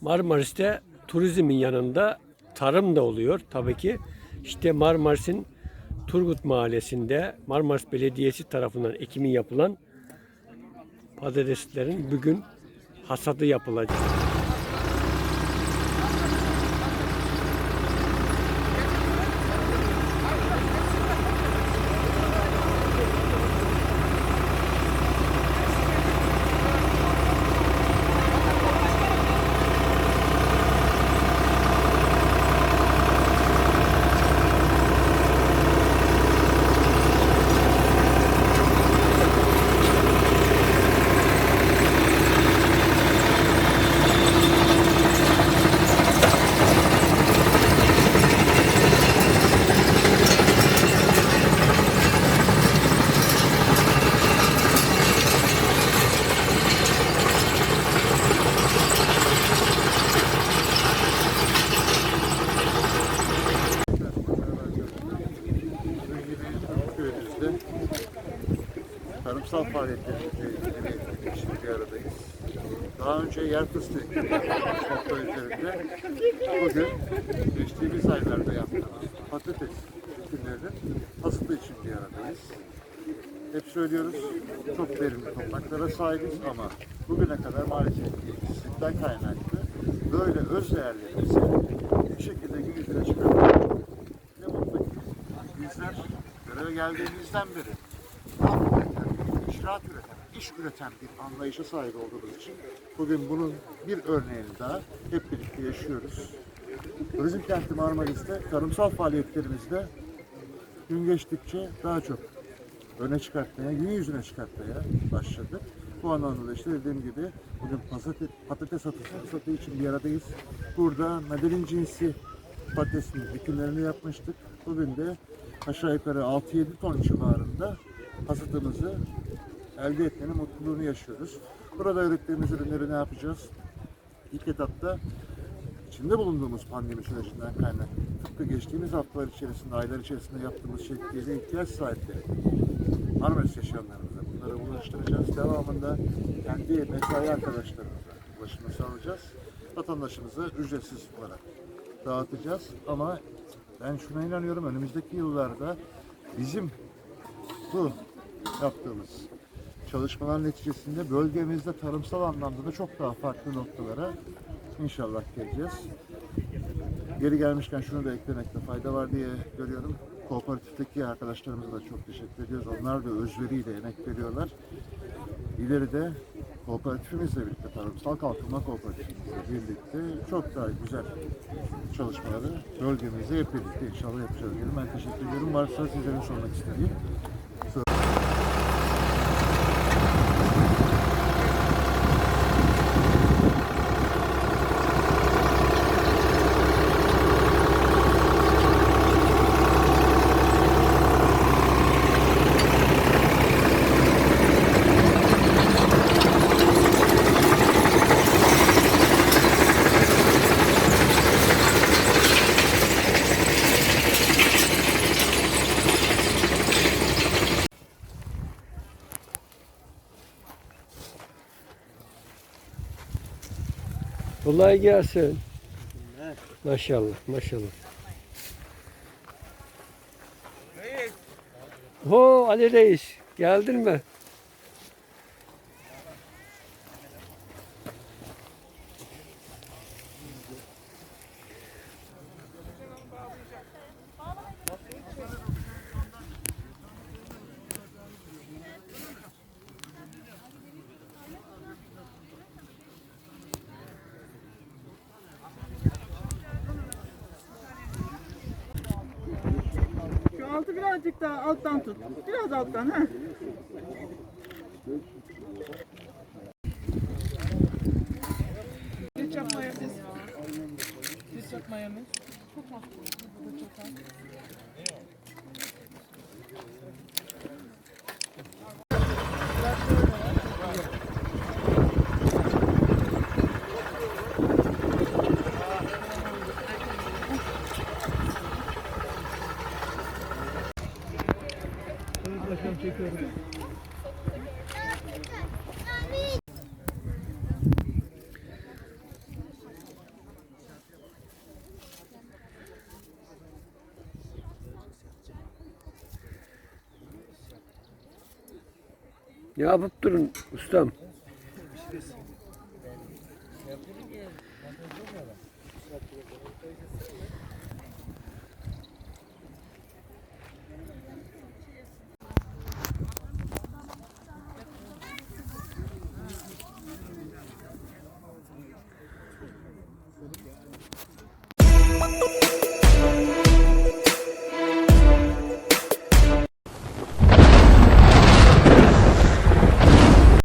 Marmaris'te turizmin yanında tarım da oluyor tabii ki. İşte Marmaris'in Turgut Mahallesi'nde Marmaris Belediyesi tarafından ekimi yapılan patateslerin bugün hasadı yapılacak. Tarımsal faaliyetlerimizle ilgili şimdi bir aradayız. Daha önce yer fıstığı üzerinde bugün geçtiğimiz aylarda yaptığımız patates ürünlerinin hasıtı için bir aradayız. Hep söylüyoruz, çok verimli topraklara sahibiz ama bugüne kadar maalesef ilgisizlikten kaynaklı böyle öz değerlerimizi bir şekilde gün yüzüne çıkartıyoruz. Ne mutlu ki bizler göreve geldiğimizden beri icraat üreten, iş üreten bir anlayışa sahip olduğumuz için bugün bunun bir örneğini daha hep birlikte yaşıyoruz. Turizm kenti Marmaris'te tarımsal faaliyetlerimizde gün geçtikçe daha çok öne çıkartmaya, gün yüzüne çıkartmaya başladık. Bu anlamda da işte dediğim gibi bugün patates, patates satışı satı için bir aradayız. Burada medelin cinsi patatesin dikimlerini yapmıştık. Bugün de aşağı yukarı 6-7 ton civarında hasatımızı elde etmenin mutluluğunu yaşıyoruz. Burada ürettiğimiz ürünleri ne yapacağız? İlk etapta içinde bulunduğumuz pandemi sürecinden kaynaklı tıpkı geçtiğimiz haftalar içerisinde, aylar içerisinde yaptığımız şekliyle ihtiyaç sahipleri Marmaris yaşayanlarımıza bunları ulaştıracağız. Devamında kendi mesai arkadaşlarımıza ulaşımı sağlayacağız. Vatandaşımıza ücretsiz olarak dağıtacağız. Ama ben şuna inanıyorum önümüzdeki yıllarda bizim bu yaptığımız çalışmalar neticesinde bölgemizde tarımsal anlamda da çok daha farklı noktalara inşallah geleceğiz. Geri gelmişken şunu da eklemekte fayda var diye görüyorum. Kooperatifteki arkadaşlarımıza da çok teşekkür ediyoruz. Onlar da özveriyle emek veriyorlar. İleride kooperatifimizle birlikte, Tarımsal Kalkınma Kooperatifimizle birlikte çok daha güzel çalışmaları bölgemizde hep birlikte inşallah yapacağız diyelim. Ben teşekkür ediyorum. Varsa sizlerin sormak istediğim. Kolay gelsin. Maşallah, maşallah. Ho Ali Reis, geldin mi? Birazcık daha alttan tut. Biraz alttan ha. Ketçap mayonez. Ketçap mayonez. Çok az. Bu da çok az. çekiyorum. Ne yapıp durun ustam?